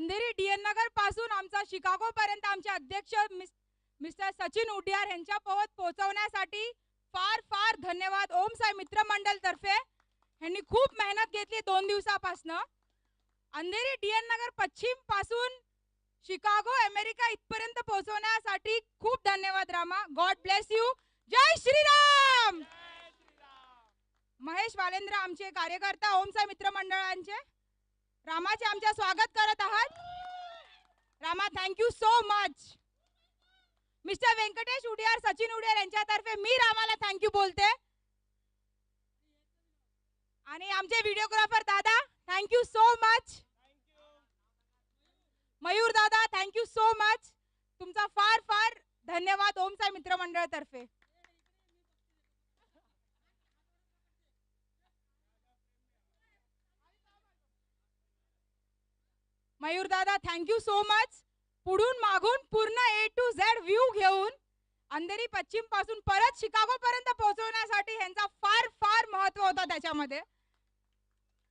Andheri DN नगरपासून आमचा Chicago पर्यंत आमचे अध्यक्ष मिस- मिस्टर सचिन उडियार यांच्या पोहोच पोहोचवण्यासाठी फार फार धन्यवाद. ओम साई मित्र मंडळ तर्फे यांनी खूप मेहनत घेतली दोन दिवसापासनं. अंधेरी डीएन नगर पश्चिमपासून शिकागो अमेरिका इथपर्यंत पोहोचवण्यासाठी खूप धन्यवाद Rama. God bless you. Jai Shri Ram! Mahesh Valendra आमचे कार्यकर्ता ओम साई मित्र मंडळांचे रामाचे आमच्या स्वागत करत आहात. Rama thank you so much mister Venkatesh Udiyar Sachin Udiyar यांच्यातर्फे मी रामाला थँक्यू बोलते. आणि आमचे व्हिडिओग्राफर दादा थँक्यू सो मच मयूर दादा थँक्यू सो मच तुमचा फार फार धन्यवाद ओमचा मित्रमंडळातर्फे. मयूर दादा थँक्यू सो मच पुढून मागून पूर्ण ए टू झेड व्ह्यू घेऊन अंधेरी पश्चिमपासून परत शिकागो पर्यंत पोहोचवण्यासाठी ह्यांचा फार फार महत्त्व होता त्याच्यामध्ये.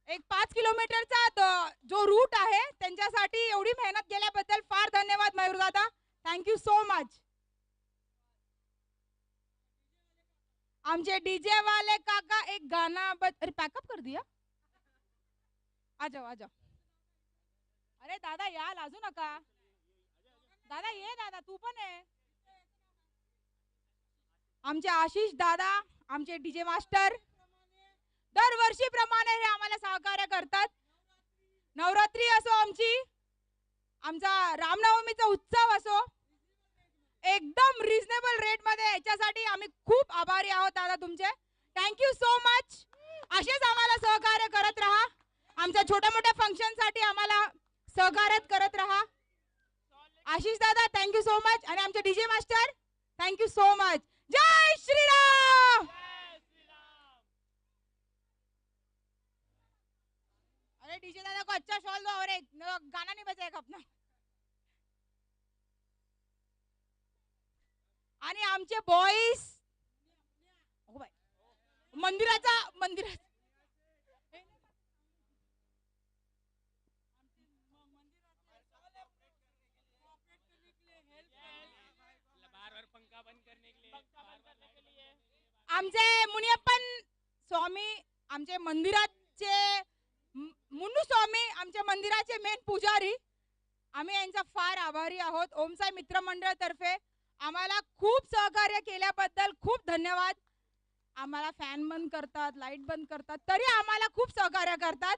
एक पाच किलोमीटरचा जो रूट आहे त्यांच्यासाठी एवढी मेहनत केल्याबद्दल फार धन्यवाद मयूर दादा. थँक्यू सो मच आमचे डीजे वाले काका एक गाना बज अरे पॅकअप कर दिया. आ जाओ आ जाओ. अरे दादा या लाजू नका. दादा ये दादा तू पण आहे आमचे आशिष दादा आमचे डीजे मास्टर दरवर्षीप्रमाणे हे आम्हाला सहकार्य करतात. नवरात्री असो आमची आमचा रामनवमीचा उत्सव असो एकदम रिझनेबल रेटमध्ये याच्यासाठी आम्ही खूप आभारी आहोत दादा तुमचे. थँक्यू सो मच असेच आम्हाला सहकार्य करत राहा. आमच्या छोट्या मोठ्या फंक्शनसाठी आम्हाला सहकार्यात करत राहा. आशिष दादा थँक्यू सो मच आणि आमचे DJ master thank you so much Jai Shriram! अरे डीजे दादा को अच्छा शॉल दो और एक गाना नहीं बजाएगा अपना। आणि आमचे बॉईज मंदिराचा मंदिराचा आमचे मुनियप्पन स्वामी आमचे मंदिराचे मुन्नू स्वामी आमच्या मंदिराचे मेन पुजारी. आम्ही यांचा फार आभारी आहोत. ओमसाई मित्र आम्हाला खूप सहकार्य केल्याबद्दल खूप धन्यवाद. आम्हाला फॅन बंद करतात लाइट बंद करतात तरी आम्हाला खूप सहकार्य करतात.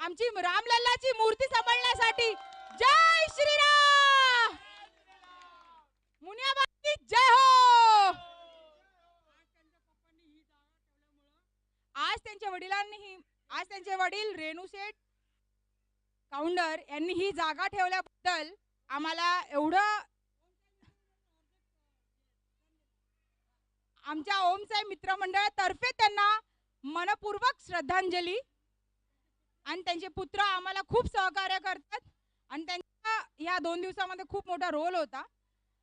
आमची रामलल्लाची मूर्ती सांभाळण्यासाठी जय श्रीराम! मुनियाबाई जय हो! आज त्यांच्या वडिलांनीही आज त्यांचे वडील रेणुशेठ काउंडर यांनी ही जागा ठेवल्याबद्दल आम्हाला एवढं आमच्या ओमसाई मित्रमंडळातर्फे त्यांना मनपूर्वक श्रद्धांजली. आणि त्यांचे पुत्र आम्हाला खूप सहकार्य करतात. आणि त्यांचा ह्या दोन दिवसामध्ये खूप मोठा रोल होता.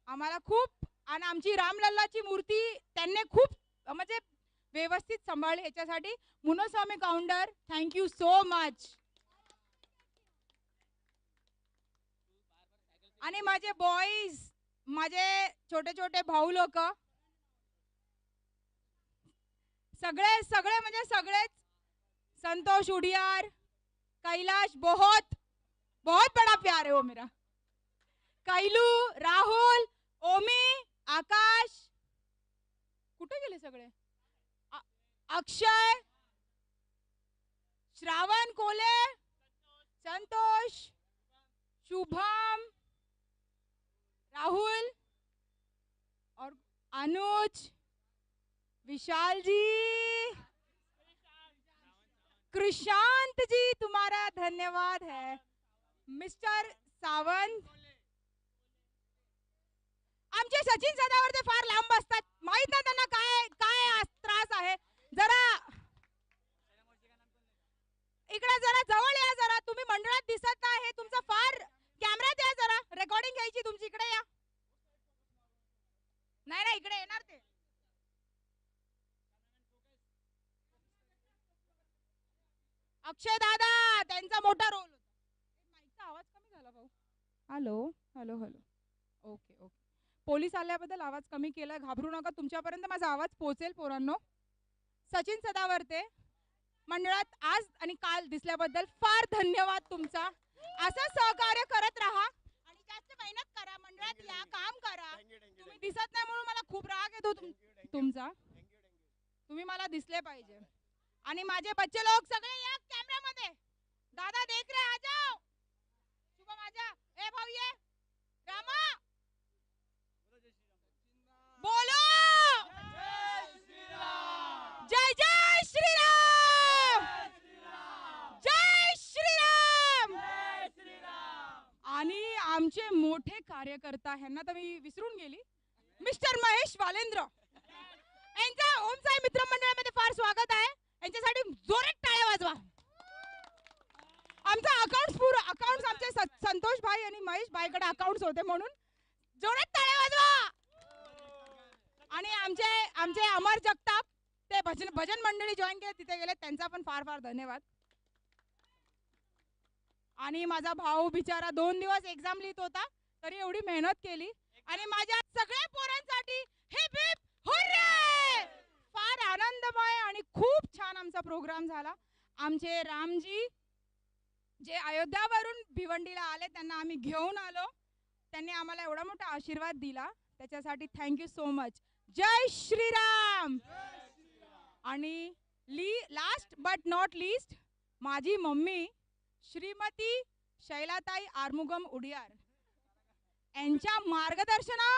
आम्हाला खूप आणि आमची रामलल्लाची मूर्ती त्यांनी खूप म्हणजे व्यवस्थित सांभाळले ह्याच्यासाठी Munoswamy Gounder thank you so much आणि माझे बॉईज माझे छोटे छोटे भाऊ लोक. सगळे सगळे म्हणजे सगळेच. संतोष उडियार कैलाश बहुत बहुत बड़ा प्यार है वो हो मेरा. कैलू राहुल ओमी आकाश. कुठे गेले सगळे? अक्षय श्रावण कोले संतोष शुभम राहुल और अनुज विशाल जी कृषांत जी तुम्हारा धन्यवाद है। मिस्टर सावंत। आमचे सचिन सदावर ते फार लांब असतात. माहीत ना त्यांना काय काय आज त्रास आहे जरा इकडे जरा जवळ या जरा. तुम्ही मंडळात दिसत नाही हे तुमचा फार कॅमेरा द्या जरा. रेकॉर्डिंग घ्यायची तुमची. इकडे या. नाही नाही इकडे येणार ते. अक्षय दादा त्यांचा मोठा रोल होता. माईकचा आवाज कमी hello hello hello. Okay okay. Police आल्याबद्दल आवाज कमी केला घाबरू नका. तुमच्यापर्यंत माझा आवाज पोहोचेल पोरांनो. सचिन सदावर्ते मंडळात आज आणि काल दिसल्याबद्दल फार धन्यवाद तुमचा. असं सहकार्य करत राहा आणि जास्त मेहनत करा मंडळात या काम करा. तुम्ही दिसत नाही म्हणून मला खूप राग येतो तुम- तुमचा. तुम्ही मला दिसले पाहिजे. आणि माझे बच्चे लोक सगळे या कॅमेऱ्यामध्ये दादा देख रे आ जाओ. शुभम आजा ए भाऊ ये रामा. बोलो जय जय श्रीराम जय श्रीराम आणि आमचे मोठे कार्यकर्ता ह्यांना तर मी विसरून गेली. मिस्टर महेश वालेंद्र. यांचा ओम साई मित्र मंडळामध्ये फार स्वागत आहे. यांच्यासाठी जोरात टाळ्या वाजवा. आमचा अकाउंट पूर्ण अकाउंट आमचे संतोष भाई आणि महेश भाईकडे अकाउंट होते म्हणून. जोरात टाळ्या वाजवा. आणि आमचे आमचे अमर जगताप ते भजन भजन मंडळी जॉईन केले तिथे गेले. त्यांचा पण फार फार धन्यवाद. आणि माझा भाऊ बिचारा दोन दिवस एक्झाम लिहित होता. तरी एवढी मेहनत केली. आणि माझ्या सगळ्या पोरांसाठी हिप हिप हुर्रे! फार आनंदमय आणि खूप छान आमचा प्रोग्राम झाला. आमचे रामजी जे अयोध्यावरून भिवंडीला आले त्यांना आम्ही घेऊन आलो. त्यांनी आम्हाला एवढा मोठा आशीर्वाद दिला. त्याच्यासाठी thank you so much Jai Shriram! आणि ली लास्ट बट नॉट लिस्ट माझी मम्मी श्रीमती शैलाताई आरमुगम उडियार. यांच्या मार्गदर्शना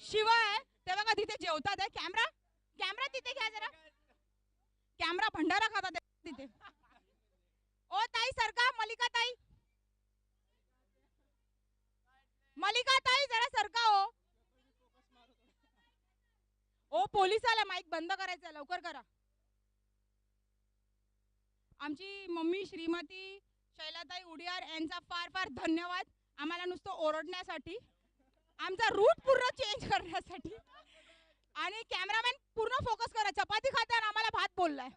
शिवाय ते बघा तिथे जेवतात कॅमेरा कॅमेरा तिथे घ्या जरा. कॅमेरा भंडारा खातात तिथे. ओ ताई सरका मलिका ताई मलिका ताई जरा सरका हो. ओ पोलीस आला माईक बंद करायचा लवकर करा. आमची मम्मी श्रीमती शैलाताई उडियार यांचा फार फार धन्यवाद. आम्हाला नुसतं ओरडण्यासाठी आमचा रूट पूर्ण चेंज करण्यासाठी आणि कॅमेरामॅन पूर्ण फोकस करा. चपाती खाताना आम्हाला भात बोललाय.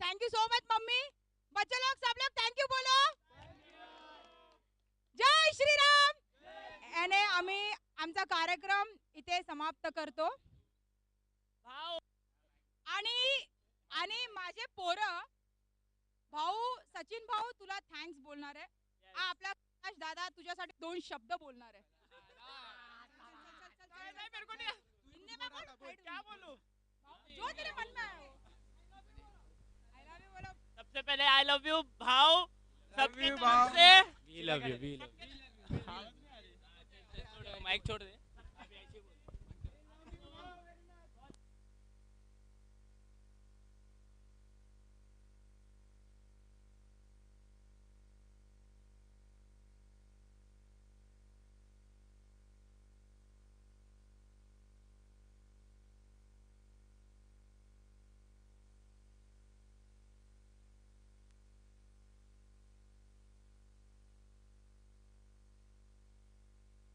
Thank you so much mummy. बच्चे लोग सब लोग थँक्यू बोलो. जय श्रीराम. याने आम्ही आमचा कार्यक्रम इथे समाप्त करतो. भाऊ आणि आणि माझे पोरं भाऊ सचिन भाऊ तुला थँक्स बोलणार आहे. हा आपला प्रकाश दादा तुझ्यासाठी दोन शब्द बोलणार आहे हिंदी में बोल, क्या बोलूँ जो तेरे मन में है बोलो सबसे पहले आई लव यू भाव सबसे तरफ़ से we love you we love mic छोड़ दे